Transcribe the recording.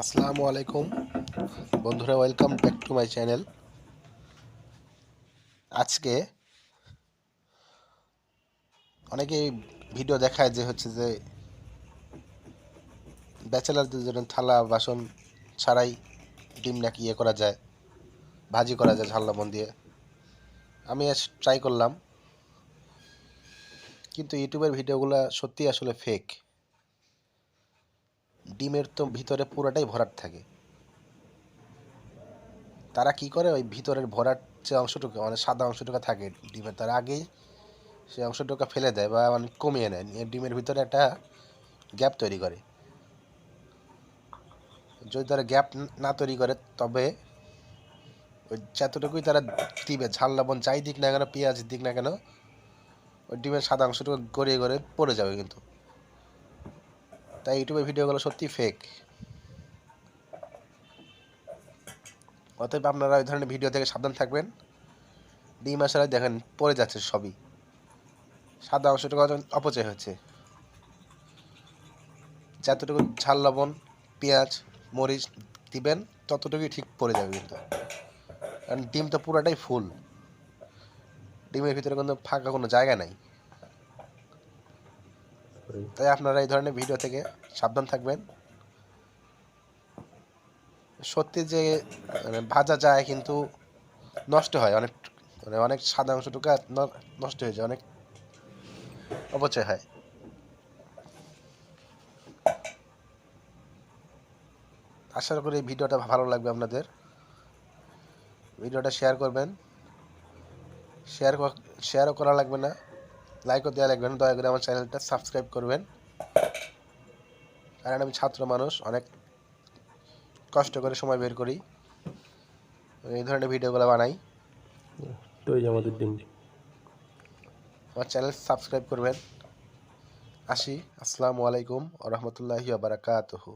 আসসালামু আলাইকুম। বন্ধুরা welcome back to my channel আজকে অনেকেই ভিডিও দেখায় যে হচ্ছে যে ব্যাচেলারদের জন্য থালা, বাসন ছাড়াই ডিম নাকি ইয়ে করা যায়, ভাজি করা যায় ঝাল লবণ দিয়ে। আমি ট্রাই করলাম, কিন্তু ইউটিউবের ভিডিওগুলো সত্যি আসলে ফেক ডিমের তো ভিতরে পুরোটাই ভরাট থাকে। তারা কি করে? ওই ভিতরের ভরাট যে অংশটুকু মানে সাদা অংশটুকু থাকে ডিমের, তার আগেই সেই অংশটুকু ফেলে দেয় বা মানে কমিয়ে নেয়। ডিমের ভিতরে একটা গ্যাপ তৈরি করে। যদি তারা গ্যাপ না তৈরি করে, তবে ওই যতটুকুই তারা দিবে, ঝাল, লবণ যাই দিক না কেন, পেঁয়াজ দিক না কেন, ওই ডিমের সাদা অংশটুকু গড়িয়ে গড়ে পড়ে যাবে কিন্তু। তাই ইউটিউবের ভিডিওগুলো সত্যি ফেক অতএব আপনারা ওই ধরনের ভিডিও থেকে সাবধান থাকবেন। ডিম আসলে দেখেন, পড়ে যাচ্ছে সবই। সাদা অংশটুকু অপচয় হচ্ছে। যতটুকু ঝাল, লবণ, পেঁয়াজ, মরিচ দিবেন, ততটুকুই ঠিক পড়ে যাবে কিন্তু। কারণ ডিম তো পুরোটাই ফুল। ডিমের ভিতরে কোনো ফাঁকা কোনো জায়গা নাই। তাই আপনারা এই ধরনের ভিডিও থেকে সাবধান থাকবেন। সত্যি যে মানে ভাজা যায় কিন্তু নষ্ট হয়, অনেক মানে অনেক সাদা অংশটুকু নষ্ট হয়ে যায়, অনেক অপচয় হয়। আশা করি ভিডিওটা ভালো লাগবে আপনাদের। ভিডিওটা শেয়ার করবেন। শেয়ার শেয়ারও করা লাগবে না। লাইকও দেওয়া লাগবে না দয়া করে আমার চ্যানেলটা সাবস্ক্রাইব করবেন। কারণ আমি ছাত্র মানুষ অনেক কষ্ট করে সময় বের করি। এই ধরনের ভিডিওগুলো বানাই। তো আমাদের ডিম আমার চ্যানেল সাবস্ক্রাইব করবেন। আসি আসসালামু আলাইকুম ও রহমতুল্লাহি বারাকাতুহু।